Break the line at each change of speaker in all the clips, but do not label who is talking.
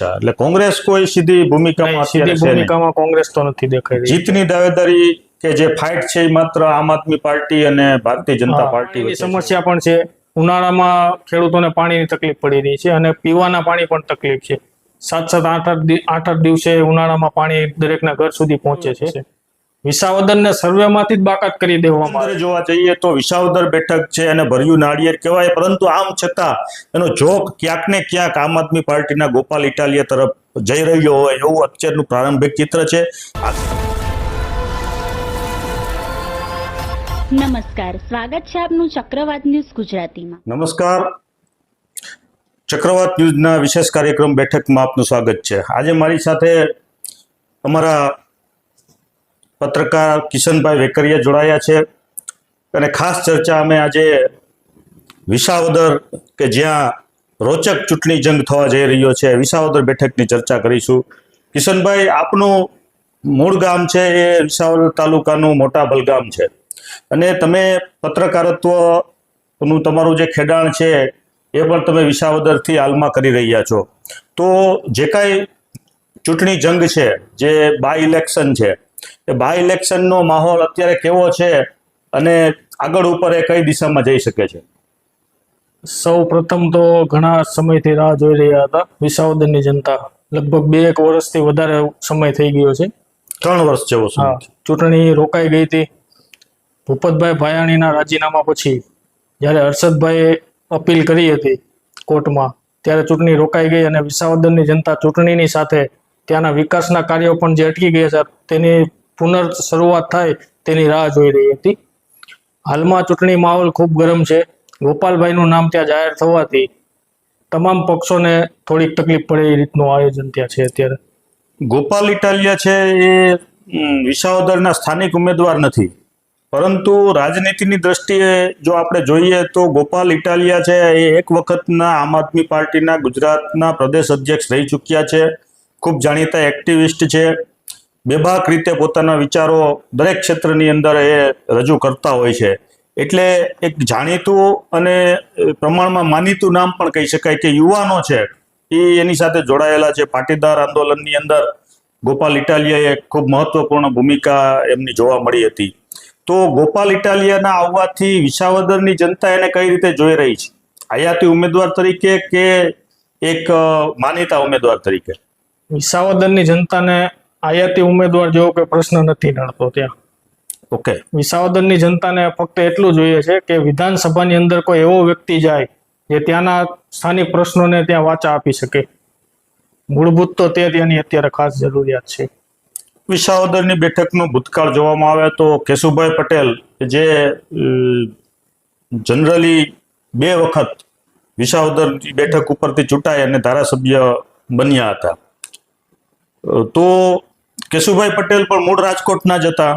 અચ્છા એટલે કોંગ્રેસ કોઈ સીધી ભૂમિકામાં
સીધી. ભૂમિકામાં કોંગ્રેસ તો નથી દેખાઈ રહી
જીતની દાવેદારી કે જે ફાઇટ છે એ માત્ર આમ આદમી પાર્ટી અને ભારતીય જનતા પાર્ટી.
સમસ્યા પણ છે ઉનાળામાં ખેડૂતોને પાણીની તકલીફ પડી રહી છે અને પીવાના પાણી પણ તકલીફ છે સાત સાત આઠ આઠ આઠ આઠ દિવસે ઉનાળામાં પાણી દરેકના ઘર સુધી પહોંચે છે વિસાવદરને સર્વેમાંથી જ બાકાત કરી દેવામાં આવે
જોવા જઈએ તો વિસાવદર બેઠક છે અને ભર્યું નાળિયેર કહેવાય પરંતુ આમ છતાં એનો જોક ક્યાંક ને ક્યાંક આમ આદમી પાર્ટીના ગોપાલ ઇટાલિયા તરફ જઈ રહ્યો હોય એવું અત્યારનું પ્રારંભિક ચિત્ર છે.
નમસ્કાર સ્વાગત છે આપનું ચક્રવાત ન્યૂઝ ગુજરાતીમાં.
નમસ્કાર. ચક્રવાત ન્યૂઝના વિશેષ કાર્યક્રમ બેઠકમાં આપનું સ્વાગત છે. આજે મારી સાથે અમારા પત્રકાર કિશનભાઈ વેકરિયા જોડાયા છે. અને ખાસ ચર્ચા અમે આજે વિસાવદર કે જ્યાં રોચક ચૂંટણી જંગ થવા જઈ રહ્યો છે, વિસાવદર બેઠકની ચર્ચા કરીશું. કિશનભાઈ, આપનું મૂળ ગામ છે એ વિસાવદર તાલુકાનું મોટા બલગામ છે. અને તમે પત્રકારત્વનું તમારું જે ખેડાણ છે એ પણ તમે વિસાવદરથી હાલમાં કરી રહ્યા છો. તો જે કાંઈ ચૂંટણી જંગ છે, જે બાય ઇલેક્શન છે એ બાય ઇલેક્શનનો માહોલ અત્યારે કેવો છે અને આગળ ઉપર એ કઈ દિશામાં જઈ શકે છે?
સૌ પ્રથમ તો ઘણા સમયથી રાહ જોઈ રહ્યા હતા. વિસાવદનની જનતા લગભગ બે એક વર્ષથી વધારે સમય થઈ ગયો છે.
ત્રણ વર્ષ જેવો
હા ચૂંટણી રોકાઈ ગઈ હતી. ભૂપતભાઈ ભાયાણીના રાજીનામા પછી જ્યારે હર્ષદભાઈએ અપીલ કરી હતી કોર્ટમાં ત્યારે ચૂંટણી રોકાઈ ગઈ અને વિસાવદનની જનતા ચૂંટણીની સાથે ત્યાંના વિકાસના કાર્યો પણ જે અટકી ગયા છે તેની પુનર શરૂઆત થાય તેની રાહ જોઈ રહી હતી. હાલમાં ચૂંટણી માહોલ ખૂબ ગરમ છે. ગોપાલભાઈનું નામ ત્યાં જાહેર થવાથી તમામ પક્ષોને થોડીક તકલીફ પડે એ રીતનું આયોજન ત્યાં છે અત્યારે.
ગોપાલ ઇટાલિયા છે એ વિસાવદરના સ્થાનિક ઉમેદવાર નથી. પરંતુ રાજનીતિની દ્રષ્ટિએ જો આપણે જોઈએ તો ગોપાલ ઇટાલિયા છે એ એક વખતના આમ આદમી પાર્ટીના ગુજરાતના પ્રદેશ અધ્યક્ષ રહી ચૂક્યા છે. ખૂબ જાણીતા એક્ટિવિસ્ટ છે. બેબાક રીતે પોતાના વિચારો દરેક ક્ષેત્રની અંદર એ રજૂ કરતા હોય છે. એટલે એક જાણીતું અને પ્રમાણમાં માનીતું નામ પણ કહી શકાય કે યુવાનો છે, એ એની સાથે જોડાયેલા છે. પાટીદાર આંદોલનની અંદર ગોપાલ ઇટાલિયાએ ખૂબ મહત્વપૂર્ણ ભૂમિકા એમની જોવા મળી હતી. તો ગોપાલ ઇટાલિયાના આવવાથી વિસાવદરની જનતા એને કઈ રીતે જોઈ રહી છે? હયાતી ઉમેદવાર તરીકે કે એક માનીતા ઉમેદવાર તરીકે?
વિસાવદરની જનતાને આયાતી ઉમેદવાર જેવો કોઈ પ્રશ્ન નથી નડતો ત્યાં.
ઓકે.
વિસાવદરની જનતાને ફક્ત એટલું જોઈએ છે કે વિધાનસભાની અંદર કોઈ એવો વ્યક્તિ જાય જે ત્યાંના સ્થાનિક પ્રશ્નોને ત્યાં વાચા આપી શકે. મૂળભૂત તો તે ત્યાંની અત્યારે ખાસ જરૂરિયાત છે.
વિસાવદરની બેઠકનો ભૂતકાળ જોવામાં આવે તો કેશુભાઈ પટેલ જે જનરલી બે વખત વિસાવદર બેઠક ઉપરથી ચૂંટાઈ અને ધારાસભ્ય બન્યા હતા. તો કેશુભાઈ પટેલ પણ મૂળ રાજકોટના જ હતા.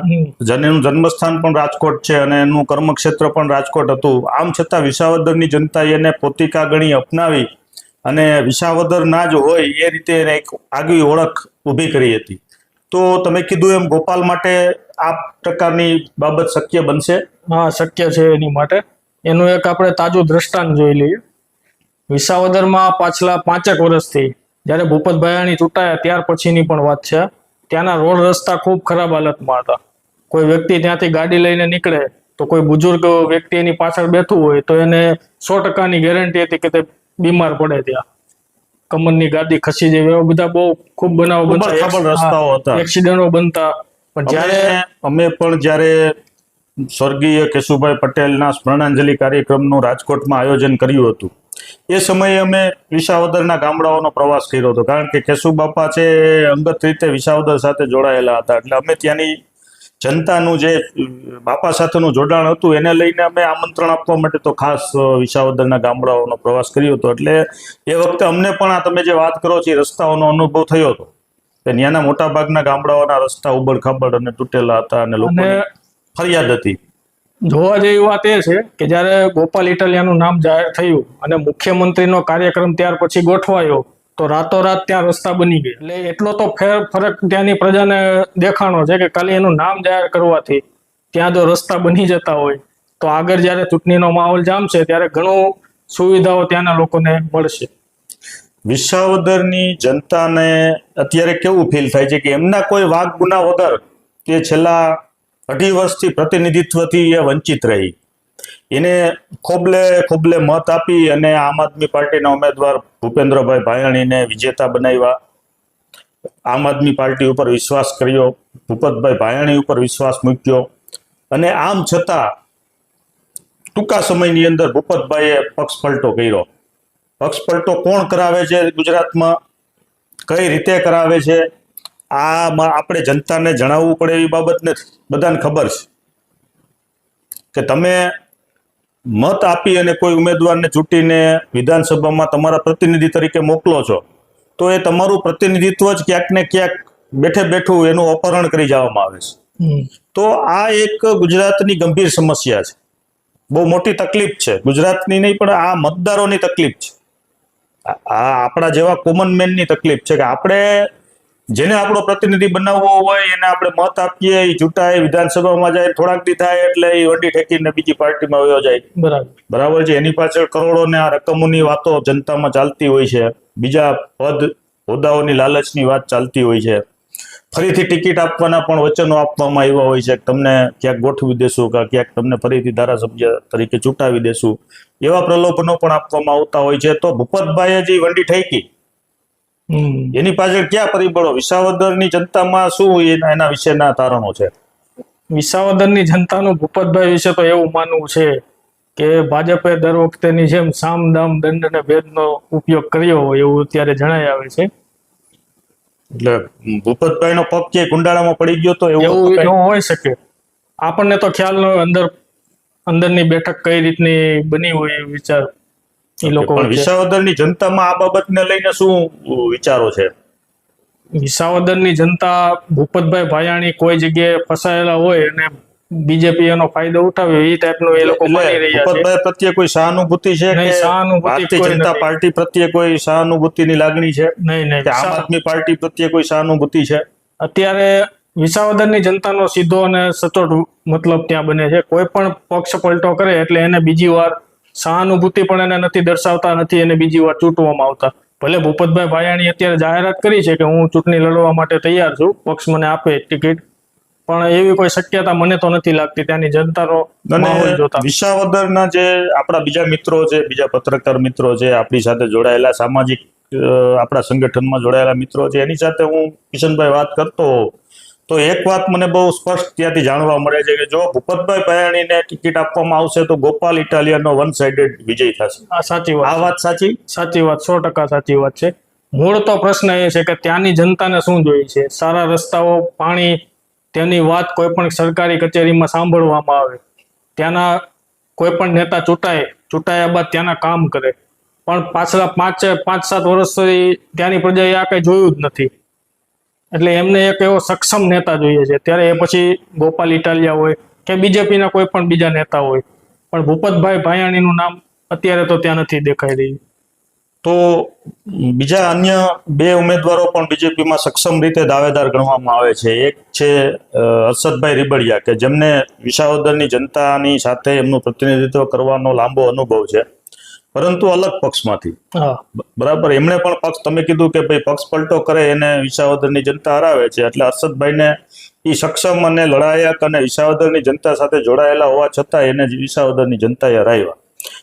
એનું જન્મસ્થાન પણ રાજકોટ છે અને એનું કર્મક્ષેત્ર પણ રાજકોટ હતું. આમ છતાં વિસાવદરની જનતાએ એને પોતિકા ગણી અપનાવી અને વિસાવદર ના જ હોય એ રીતે એને એક આગવી ઓળખ ઊભી કરી હતી. તો તમે કીધું એમ ગોપાલ માટે આ પ્રકારની બાબત શક્ય બનશે?
હા શક્ય છે એની માટે. એનું એક આપણે તાજું દ્રષ્ટાંત જોઈ લઈએ. વિસાવદરમાં પાછલા પાંચેક વર્ષથી જ્યારે ભૂપત ચૂંટાયા ત્યાર પછીની પણ વાત છે. ત્યાંના રોડ રસ્તા ખૂબ ખરાબ હાલતમાં હતા. કોઈ વ્યક્તિ ત્યાંથી ગાડી લઈને નીકળે તો કોઈ બુજુર્ગ વ્યક્તિ એની પાછળ બેઠું હોય તો એને સો ટકાની ગેરંટી હતી કે તે બીમાર પડે ત્યાં. કમરની ગાદી ખસી જાય એવા બધા બહુ ખૂબ બનાવો બનતા
રસ્તાઓ હતા.
એક્સિડન્ટો બનતા. પણ જ્યારે
અમે પણ જ્યારે સ્વર્ગીય કેશુભાઈ પટેલના સ્મરણાંજલિ કાર્યક્રમનું રાજકોટમાં આયોજન કર્યું હતું એ સમયે અમે વિસાવદરના ગામડાઓનો પ્રવાસ કર્યો હતો. કારણ કે કેશુબાપા છે અંગત રીતે વિસાવદર સાથે જોડાયેલા હતા. એટલે અમે ત્યાંની જનતાનું જે બાપા સાથેનું જોડાણ હતું એને લઈને અમે આમંત્રણ આપવા માટે તો ખાસ વિસાવદરના ગામડાઓનો પ્રવાસ કર્યો હતો. એટલે એ વખતે અમને પણ આ તમે જે વાત કરો છો એ રસ્તાઓનો અનુભવ થયો હતો. કે ત્યાંના મોટા ભાગના ગામડાઓના રસ્તા ઉબડ ખાબડ અને તૂટેલા હતા અને લોકો ફરિયાદ હતી.
જોવા જેવી વાત એ છે કે જ્યારે ગોપાલ ઇટાલિયાનું નામ જાહેર થયું અને મુખ્યમંત્રીનો કાર્યક્રમ ત્યાર પછી ગોઠવાયો, તો રાતોરાત ત્યાં રસ્તા બની ગયા. એટલે એટલો તો ફેર ફરક ત્યાંની પ્રજાને દેખાણો છે કે ખાલી એનું નામ જાહેર કરવાથી ત્યાં જો રસ્તા બની જતા હોય, તો આગળ જ્યારે ચૂંટણીનો માહોલ જામશે, ત્યારે ઘણું સુવિધાઓ ત્યાંના લોકોને મળશે.
વિસાવદરની જનતાને અત્યારે કેવું ફીલ થાય છે કે એમના કોઈ વાઘ ગુના વગર તે છેલ્લા અઢી વર્ષથી પ્રતિનિધિત્વથી એ વંચિત રહી. એને ખોબલે ખોબલે મત આપી અને આમ આદમી પાર્ટીના ઉમેદવાર ભૂપેન્દ્રભાઈ ભાયણીને વિજેતા બનાવ્યા. આમ આદમી પાર્ટી ઉપર વિશ્વાસ કર્યો, ભૂપતભાઈ ભાયાણી ઉપર વિશ્વાસ મૂક્યો. અને આમ છતાં ટૂંકા સમયની અંદર ભૂપતભાઈએ પક્ષ પલટો કર્યો. પક્ષ પલટો કોણ કરાવે છે ગુજરાતમાં? કઈ રીતે કરાવે છે? આમાં આપણે જનતાને જણાવવું પડે એવી બાબત નથી. બધાને ખબર છે. કે તમે મત આપી અને કોઈ ઉમેદવારને ચૂંટીને વિધાનસભામાં તમારા પ્રતિનિધિ તરીકે મોકલો છો તો એ તમારું પ્રતિનિધિત્વ જ ક્યાંક ને ક્યાંક બેઠે બેઠું એનું અપહરણ કરી જવામાં આવે છે. તો આ એક ગુજરાતની ગંભીર સમસ્યા છે. બહુ મોટી તકલીફ છે. ગુજરાતની નહીં પણ આ મતદારોની તકલીફ છે. આ આ આપણા જેવા કોમન મેનની તકલીફ છે કે આપણે જેને આપણો પ્રતિનિધિ બનાવવો હોય એને આપણે મત આપીએ એ ચૂંટાય વિધાનસભામાં જાય થોડાક દી થાય એટલે એ વંડી ઠેકીને બીજી પાર્ટીમાં વયો જાય.
બરાબર.
બરાબર છે? એની પાછળ કરોડો ને આ રકમોની વાતો જનતામાં ચાલતી હોય છે. બીજા પદ હોદ્દાઓની લાલચની વાત ચાલતી હોય છે. ફરીથી ટિકિટ આપવાના પણ વચનો આપવામાં આવ્યા હોય છે તમને ક્યાંક ગોઠવી દેશું કે ક્યાંક તમને ફરીથી ધારાસભ્ય તરીકે ચૂંટાવી દેશું. એવા પ્રલોભનો પણ આપવામાં આવતા હોય છે. તો ભૂપતભાઈએ જે વંડી ઠેકી. એની પાછળ ક્યાં પરિબળો? વિસાવદરની જનતામાં શું એના વિશેના તારણો છે?
વિસાવદરની જનતાનું ભૂપતભાઈ વિશે તો એવું માનવું છે કે ભાજપે દર વખતેની જેમ સામ દામ દંડ અને ભેદનો ઉપયોગ કર્યો હોય એવું અત્યારે જણાય આવે છે.
એટલે ભૂપતભાઈનો પગ ક્યાંય કુંડાળામાં પડી ગયો તો એવું
હોય હોઈ શકે. આપણને તો ખ્યાલ ન હોય અંદર અંદરની બેઠક કઈ રીતની બની હોય એ વિચાર એ લોકો
વિસાવદરની જનતામાં આ બાબતને લઈને શું વિચારો છે?
વિસાવદરની જનતા ભૂપતભાઈ ભાયાણી કોઈ જગ્યાએ ફસાયેલા હોય અને બીજેપી એનો ફાયદો ઉઠાવે એ ટાઈપનું એ લોકો માની રહ્યા છે.
ભૂપતભાઈ પ્રત્યે કોઈ સહાનુભૂતિ છે
નહીં, સહાનુભૂતિ
જનતા. પાર્ટી પ્રત્યે કોઈ સહાનુભૂતિની લાગણી છે?
નહીં નહીં
આમ આદમી પાર્ટી પ્રત્યે કોઈ સહાનુભૂતિ છે?
અત્યારે વિસાવદરની જનતાનો સીધો અને સચોટ મતલબ ત્યાં બને છે. કોઈ પણ પક્ષ પલટો કરે એટલે એને બીજી વાર સહાનુભૂતિ પણ એને નથી દર્શાવતા નથી એને બીજી વાર ચૂંટવામાં આવતા. ભલે ભૂપતભાઈ ભાયાણી અત્યારે જાહેરાત કરી છે કે હું ચૂંટણી લડવા માટે તૈયાર છું પક્ષ મને આપે ટિકિટ પણ એવી કોઈ શક્યતા મને તો નથી લાગતી ત્યાંની જનતાનો
વિસાવદરના જે આપણા બીજા મિત્રો છે બીજા પત્રકાર મિત્રો છે આપણી સાથે જોડાયેલા સામાજિક આપણા સંગઠનમાં જોડાયેલા મિત્રો છે એની સાથે હું કિશનભાઈ વાત કરતો તો એક વાત મને બહુ સ્પષ્ટ ત્યાંથી જાણવા મળે છે કે જો ભૂપતભાઈ ભયાણીને ટિકિટ આપવામાં આવશે તો ગોપાલ ઇટાલિયનનો વન સાઇડેડ વિજય થશે.
આ સાચી વાત
આ વાત સાચી?
સાચી વાત સો ટકા સાચી વાત છે. મૂળ તો પ્રશ્ન એ છે કે ત્યાંની જનતાને શું જોઈએ છે? સારા રસ્તાઓ પાણી તેની વાત કોઈ પણ સરકારી કચેરીમાં સાંભળવામાં આવે. ત્યાંના કોઈ પણ નેતા ચૂંટાય ચૂંટાયા બાદ ત્યાંના કામ કરે. પણ પાછલા પાંચ પાંચ સાત વર્ષથી ત્યાંની પ્રજાએ આ કંઈ જોયું જ નથી. એટલે એમને એક એવો સક્ષમ નેતા જોઈએ છે. ત્યારે એ પછી ગોપાલ ઇટાલિયા હોય કે બીજેપીના કોઈ પણ બીજા નેતા હોય. પણ ભૂપતભાઈ ભાયાણીનું નામ અત્યારે તો ત્યાં નથી દેખાઈ રહ્યું.
તો બીજા અન્ય બે ઉમેદવારો પણ બીજેપીમાં સક્ષમ રીતે દાવેદાર ગણવામાં આવે છે. એક છે હર્ષદભાઈ રીબડિયા, કે જેમને વિસાવદરની જનતાની સાથે એમનું પ્રતિનિધિત્વ કરવાનો લાંબો અનુભવ છે. પરંતુ અલગ પક્ષમાંથી. બરાબર. એમણે પણ પક્ષ તમે કીધું કે ભાઈ પક્ષ પલટો કરે એને વિસાવદરની જનતા હરાવે છે. એટલે હર્ષદભાઈને એ સક્ષમ અને લડાયક અને વિસાવદરની જનતા સાથે જોડાયેલા હોવા છતાં એને વિસાવદરની જનતાએ હરાવ્યા.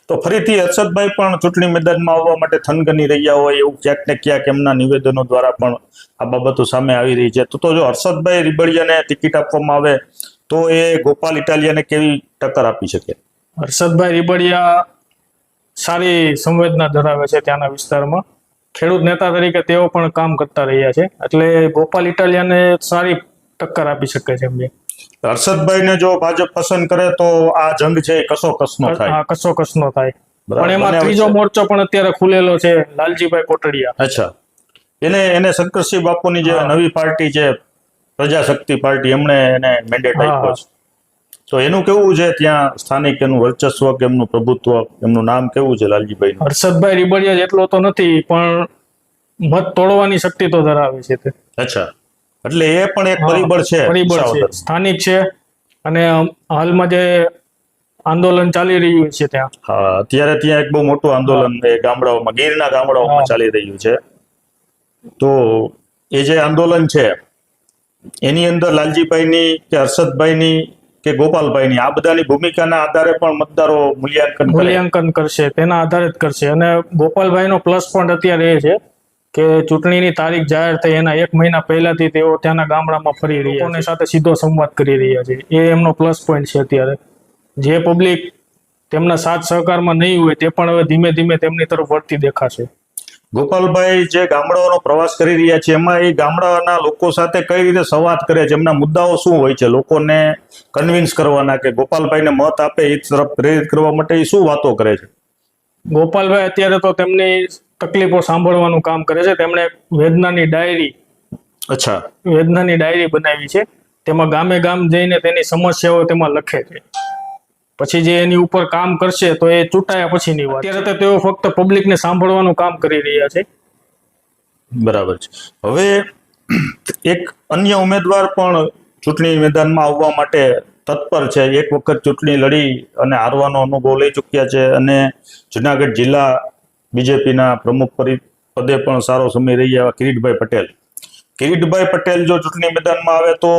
તો ફરીથી હર્ષદભાઈ પણ ચૂંટણી મેદાનમાં આવવા માટે થનગની રહ્યા હોય એવું ક્યાંક ને ક્યાંક એમના નિવેદનો દ્વારા પણ આ બાબતો સામે આવી રહી છે. તો તો જો હર્ષદભાઈ રીબડિયાને ટિકિટ આપવામાં આવે તો એ ગોપાલ ઇટાલિયાને કેવી ટક્કર આપી શકે?
હર્ષદભાઈ રીબડિયા સારી સંવેદના ધરાવે છે ત્યાંના વિસ્તારમાં. ખેડૂત નેતા તરીકે તેઓ પણ કામ કરતા રહ્યા છે. એટલે ગોપાલ ઇટાલિયાને સારી ટક્કર આપી શકે છે એમને
હર્ષદભાઈને જો ભાજપ પસંદ કરે તો આ જંગ છે કસો કસનો થાય.
આ કસો કસનો થાય. પણ એમાં ત્રીજો મોરચો પણ અત્યારે ખુલેલો છે લાલજીભાઈ કોટડિયા.
અચ્છા. એને એને શંકરસિંહ બાપુની જે નવી પાર્ટી છે પ્રજાશક્તિ પાર્ટી એમણે એને મેન્ડેટ
હા.
આપ્યો છે. તો એનું કેવું છે ત્યાં સ્થાનિક એનું વર્ચસ્વ કે એમનું પ્રભુત્વ એમનું નામ કેવું છે લાલજીભાઈ
હર્ષદભાઈ રીબડિયા જેટલો તો નથી પણ મત તોડવાની શક્તિ તો ધરાવે છે તે.
અચ્છા. એટલે એ પણ એક પરિબળ છે
પરિબળ છે. સ્થાનિક છે અને હાલમાં જે આંદોલન ચાલી રહ્યું છે ત્યાં.
હા અત્યારે ત્યાં એક બહુ મોટું આંદોલન ગામડાઓમાં ગીરના ગામડાઓમાં ચાલી રહ્યું છે. તો એ જે આંદોલન છે એની અંદર લાલજીભાઈની કે હર્ષદભાઈની કે ગોપાલભાઈની. આ બધાની ભૂમિકાના આધારે પણ મતદારો મૂલ્યાંકન
મૂલ્યાંકન કરશે તેના આધારે જ કરશે. અને ગોપાલભાઈનો પ્લસ પોઈન્ટ અત્યારે એ છે કે ચૂંટણીની તારીખ જાહેર થઈ એના એક મહિના પહેલાથી તેઓ ત્યાંના ગામડામાં ફરી રહ્યા લોકોની સાથે સીધો સંવાદ કરી રહ્યા છે. એ એમનો પ્લસ પોઈન્ટ છે અત્યારે. જે પબ્લિક તેમના સાથ સહકારમાં નહીં હોય તે પણ હવે ધીમે ધીમે તેમની તરફ વળતી દેખાશે.
ગોપાલભાઈ જે ગામડાઓનો પ્રવાસ કરી રહ્યા છે એમાં એ ગામડાના લોકો સાથે કઈ રીતે સંવાદ કરે છે એમના મુદ્દાઓ શું હોય છે લોકોને કન્વિન્સ કરવાના કે ગોપાલભાઈને મત આપે એ તરફ પ્રેરિત કરવા માટે એ શું વાતો કરે છે?
ગોપાલભાઈ અત્યારે તો તેમની તકલીફો સાંભળવાનું કામ કરે છે તેમણે વેદનાની ડાયરી
અચ્છા.
વેદનાની ડાયરી બનાવી છે તેમાં ગામે ગામ જઈને તેની સમસ્યાઓ તેમાં લખે છે. પછી જે એની ઉપર કામ કરશે તો એ ચૂંટાયા પછીની વાત અત્યારે તો તેઓ ફક્ત પબ્લિકને સાંભળવાનું કામ કરી રહ્યા છે.
બરાબર છે. હવે એક અન્ય ઉમેદવાર પણ ચૂંટણી મેદાનમાં આવવા માટે તત્પર છે. એક વખત ચૂંટણી લડી અને હારવાનો અનુભવ લઈ ચૂક્યા છે અને જુનાગઢ જિલ્લા બીજેપીના પ્રમુખ પરી- પદે પણ સારો સમય રહી એવા કિરીટભાઈ પટેલ. કિરીટભાઈ પટેલ જો ચૂંટણી મેદાનમાં આવે તો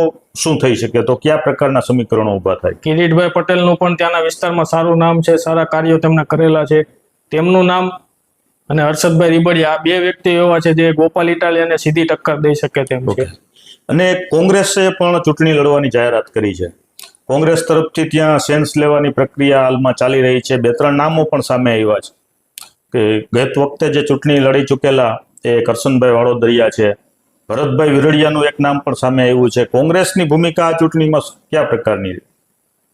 શું થઈ શકે? તો કયા પ્રકારના સમીકરણો ઊભા થાય?
કિરીટભાઈ પટેલનું પણ ત્યાંના વિસ્તારમાં સારું નામ છે સારા કાર્યો તેમણે કરેલા છે. તેમનું નામ અને હર્ષદભાઈ રીબડિયા આ બે વ્યક્તિ એવા છે જે ગોપાલ ઇટાલિયાને સીધી ટક્કર દઈ શકે તેમ છે.
અને કોંગ્રેસે પણ ચૂંટણી લડવાની જાહેરાત કરી છે. કોંગ્રેસ તરફથી ત્યાં સેન્સ લેવાની પ્રક્રિયા હાલમાં ચાલી રહી છે. બે ત્રણ નામો પણ સામે આવ્યા છે. કે ગત વખતે જે ચૂંટણી લડી ચૂકેલા એ કરશનભાઈ વાડોદરિયા છે. ભરતભાઈ વિરડિયાનું એક નામ પણ સામે આવ્યું છે. કોંગ્રેસની ભૂમિકા આ ચૂંટણીમાં કયા પ્રકારની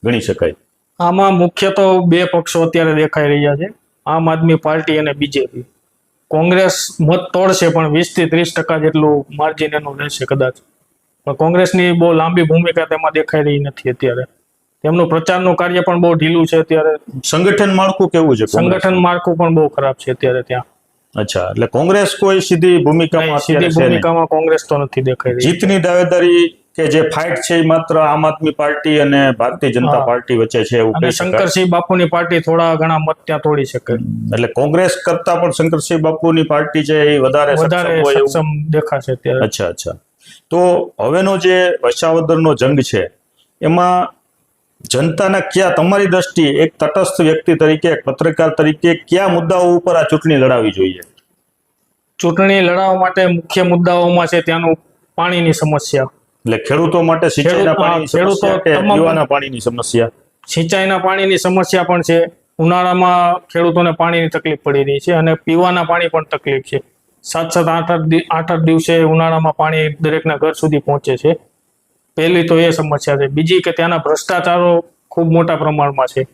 ગણી શકાય?
આમાં મુખ્ય તો બે પક્ષો અત્યારે દેખાઈ રહ્યા છે. આમ આદમી પાર્ટી અને બીજેપી. કોંગ્રેસ મત તોડશે પણ વીસથી ત્રીસ ટકા જેટલું માર્જિન એનું રહેશે કદાચ. પણ કોંગ્રેસની બહુ લાંબી ભૂમિકા તેમાં દેખાઈ રહી નથી અત્યારે. તેમનું પ્રચારનું કાર્ય પણ બહુ ઢીલું છે અત્યારે.
સંગઠન માળખું કેવું છે
સંગઠન માળખું પણ બહુ ખરાબ છે અત્યારે ત્યાં.
અચ્છા એટલે કોંગ્રેસ કોઈ સીધી ભૂમિકામાં
સીધી કોંગ્રેસ તો નથી દેખાઈ રહી.
જીતની દાવેદારી કે જે ફાઇટ છે એ માત્ર આમ આદમી પાર્ટી અને ભારતીય જનતા પાર્ટી વચ્ચે છે એવું કહી
શંકરસિંહ બાપુની પાર્ટી થોડા ઘણા મત ત્યાં તોડી શકે.
એટલે કોંગ્રેસ કરતા પણ શંકરસિંહ બાપુની પાર્ટી છે એ વધારે
વધારે
સક્ષમ
દેખાશે અત્યારે.
અચ્છા અચ્છા. તો હવેનો જે વસાવદરનો જંગ છે એમાં જનતાના કયા તમારી દ્રષ્ટિએ એક તટસ્થ વ્યક્તિ તરીકે એક પત્રકાર તરીકે કયા મુદ્દાઓ ઉપર આ ચૂંટણી લડાવી જોઈએ?
ચૂંટણી લડાવવા માટે મુખ્ય મુદ્દાઓમાં છે ત્યાંનું પાણીની સમસ્યા.
એટલે ખેડૂતો માટે સિંચાઈના પાણીની
ખેડૂતો
સમસ્યા કે પીવાના પાણીની સમસ્યા?
સિંચાઈના પાણીની સમસ્યા પણ છે. ઉનાળામાં ખેડૂતોને પાણીની તકલીફ પડી રહી છે અને પીવાના પાણી પણ તકલીફ છે. સાત સાત આઠ આઠ દિવસે ઉનાળામાં પાણી દરેકના ઘર સુધી પહોંચે છે. પહેલી તો એ સમસ્યા છે. બીજી કે ત્યાંના ભ્રષ્ટાચારો ખૂબ મોટા પ્રમાણમાં છે.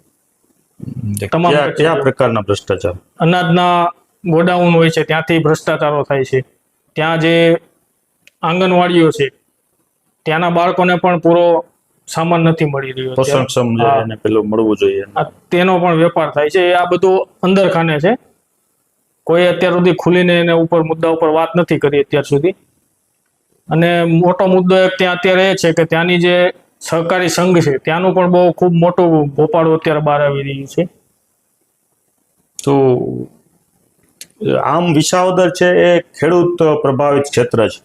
તમામ
કયા પ્રકારના. ભ્રષ્ટાચાર?
અનાજના ગોડાઉન હોય છે ત્યાંથી ભ્રષ્ટાચારો થાય છે. ત્યાં જે આંગણવાડીઓ છે ત્યાંના બાળકોને પણ પૂરો સામાન નથી મળી રહ્યો.
પોષણક્ષમ. એને પેલું મળવું જોઈએ.
તેનો પણ વેપાર થાય છે. આ બધું અંદર ખાને છે. કોઈ અત્યાર સુધી ખુલીને એને ઉપર મુદ્દા ઉપર વાત નથી કરી અત્યાર સુધી. અને મોટો મુદ્દો એક ત્યાં અત્યારે એ છે કે ત્યાંની જે સહકારી સંઘ છે, ત્યાંનું પણ બહુ ખૂબ મોટું ભોપાળું અત્યારે બહાર આવી રહ્યું છે.
તો આમ વિસાવદર છે એ ખેડૂત પ્રભાવિત ક્ષેત્ર છે.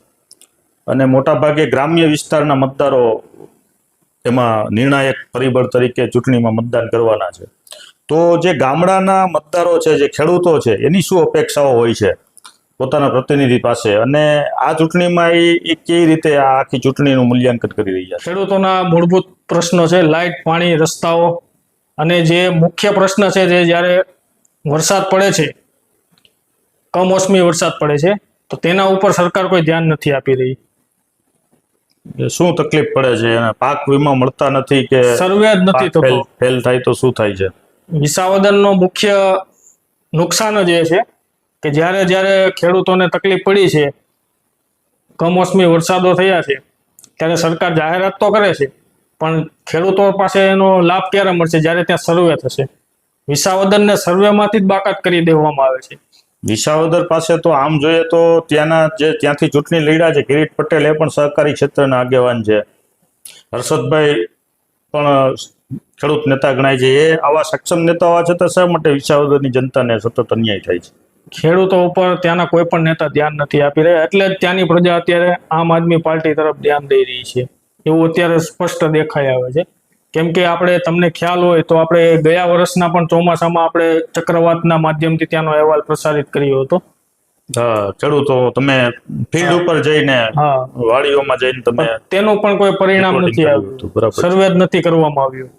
અને મોટાભાગે ગ્રામ્ય વિસ્તારના મતદારો એમાં નિર્ણાયક પરિબળ તરીકે ચૂંટણીમાં મતદાન કરવાના છે. તો જે ગામડાના મતદારો છે, જે ખેડૂતો છે, એની શું અપેક્ષાઓ હોય છે? પોતાના પ્રતિનિધિ પાસે. અને આ ચૂંટણીમાં એ કેવી રીતે આ આખી ચૂંટણીનું મૂલ્યાંકન કરી રહ્યા છે?
ખેડૂતોના મૂળભૂત પ્રશ્નો છે લાઇટ પાણી રસ્તાઓ અને જે મુખ્ય પ્રશ્ન છે જે જ્યારે વરસાદ પડે છે કમોસમી વરસાદ પડે છે તો તેના ઉપર સરકાર કોઈ ધ્યાન નથી આપી રહી.
શું તકલીફ પડે છે? અને પાક વીમા મળતા નથી કે
સર્વે જ નથી થતો.
ફેલ થાય તો શું થાય છે?
વિસાવદનનો મુખ્ય નુકસાન જ એ છે કે જ્યારે જ્યારે ખેડૂતોને તકલીફ પડી છે, કમોસમી વરસાદો થયા છે, ત્યારે સરકાર જાહેરાત તો કરે છે, પણ ખેડૂતો પાસે એનો લાભ ક્યારે મળશે? જ્યારે ત્યાં સર્વે થશે. વિસાવદનને સર્વેમાંથી જ બાકાત કરી દેવામાં આવે છે.
વિસાવદર પાસે તો આમ જોઈએ તો ત્યાંના જે ત્યાંથી ચૂંટણી લડ્યા છે, કિરીટ પટેલ, એ પણ સહકારી ક્ષેત્રના આગેવાન છે. હર્ષદભાઈ પણ ખેડૂત નેતા ગણાય છે. એ આવા સક્ષમ નેતા હોવા છતાં શા માટે વિસાવદરની જનતાને સતત અન્યાય થાય છે?
ખેડૂતો ઉપર ત્યાંના કોઈ પણ નેતા ધ્યાન નથી આપી રહ્યા. એટલે જ ત્યાંની પ્રજા અત્યારે આમ આદમી પાર્ટી તરફ ધ્યાન દઈ રહી છે. એવું અત્યારે સ્પષ્ટ દેખાઈ આવે છે. કેમ કે આપણે તમને ખ્યાલ હોય તો આપણે ગયા વર્ષના પણ ચોમાસામાં આપણે ચક્રવાતના માધ્યમથી ત્યાંનો અહેવાલ પ્રસારિત કર્યો હતો.
હા ખેડૂતો તમે ફિલ્ડ ઉપર જઈને
હા.
વાડીઓમાં જઈને તમે
તેનું પણ કોઈ પરિણામ નથી આવ્યું. સર્વે જ નથી કરવામાં આવ્યું.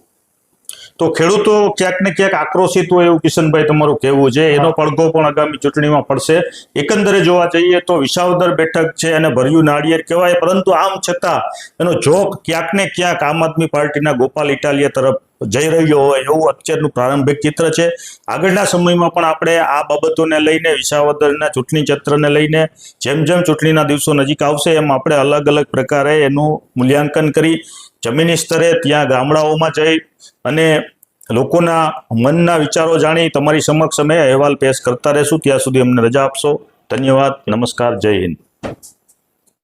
તો ખેડૂતો ક્યાંક ને ક્યાંક આક્રોશિત હોય એવું કિશનભાઈ તમારું કહેવું છે. એનો પડઘો પણ આગામી ચૂંટણીમાં પડશે. એકંદરે જોવા જઈએ તો વિસાવદર બેઠક છે અને ભર્યું નાળિયેર કહેવાય પરંતુ આમ છતાં એનો જોક ક્યાંક ને ક્યાંક આમ આદમી પાર્ટીના ગોપાલ ઇટાલિયા તરફ જઈ રહ્યો હોય એવું અત્યારનું પ્રારંભિક ચિત્ર છે. આગળના સમયમાં પણ આપણે આ બાબતોને લઈને વિસાવદરના ચૂંટણી ચિત્રને લઈને જેમ જેમ ચૂંટણીના દિવસો નજીક આવશે એમ આપણે અલગ અલગ પ્રકારે એનું મૂલ્યાંકન કરી જમીની સ્તરે ત્યાં ગામડાઓમાં જઈ અને લોકોના મનના વિચારો જાણી તમારી સમક્ષ અમે અહેવાલ પેશ કરતા રહેશું. ત્યાં સુધી અમને રજા આપશો. ધન્યવાદ. નમસ્કાર. જય હિન્દ.